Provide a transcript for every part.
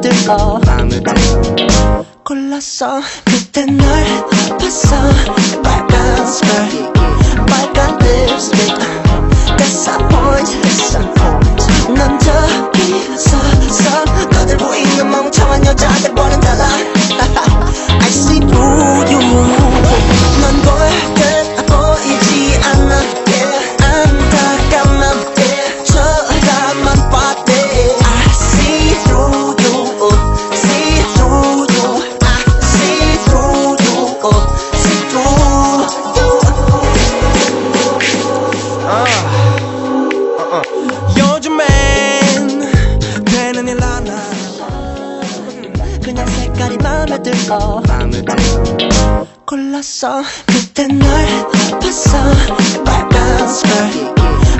들어 맘에 들어 골랐어. 그때 널 봤어. 빨간 스컬 빨간 립스틱 Disappoint Disappoint 넌 저기 서 서. 너들 보이는 멍청한 여자들 요즘엔 되는 일 하나. 그냥 색깔이 맘에 들어 골랐어. 그때 널 봤어. 빨간 스컬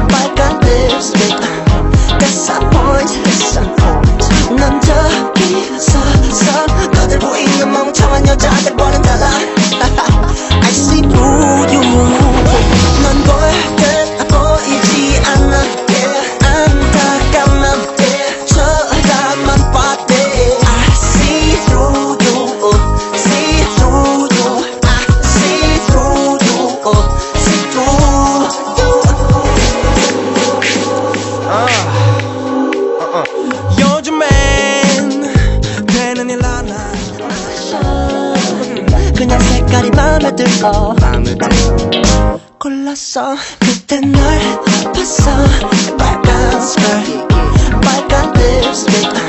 빨간 립스틱 Disappoint Disappoint 들어. 들어. 골랐어. 그때 널 봤어. 빨간 스컬 빨간 립스틱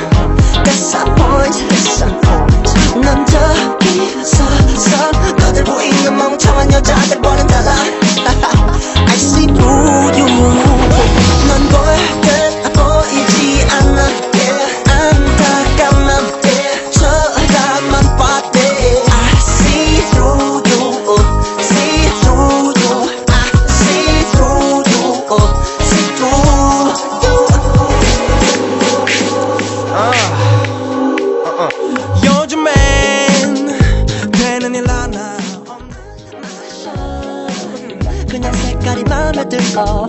그냥 색깔이 맘에 들어.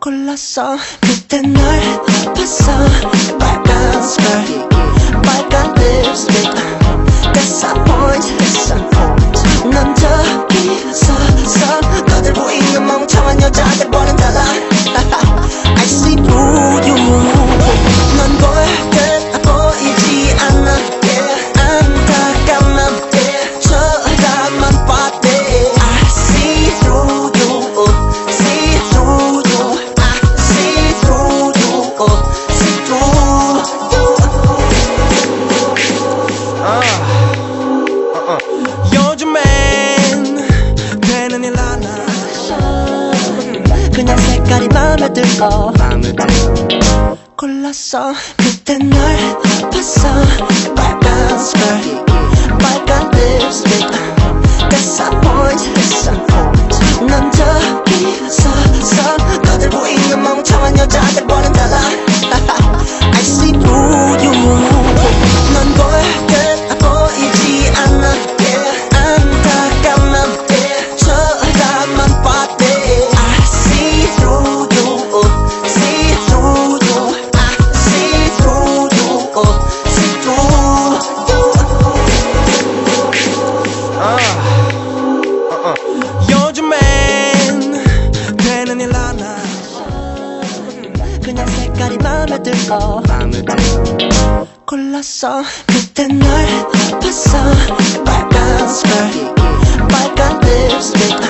골랐어. 그때 널 봤어 그냥 색깔이 맘에 들어. 골랐어. 그때 널 봤어. 빨간 스컬 빨간 립스틱 Disappoint Disappoint 들어. 골랐어. 그때 널 봤어. 빨간 스컬 빨간 립스틱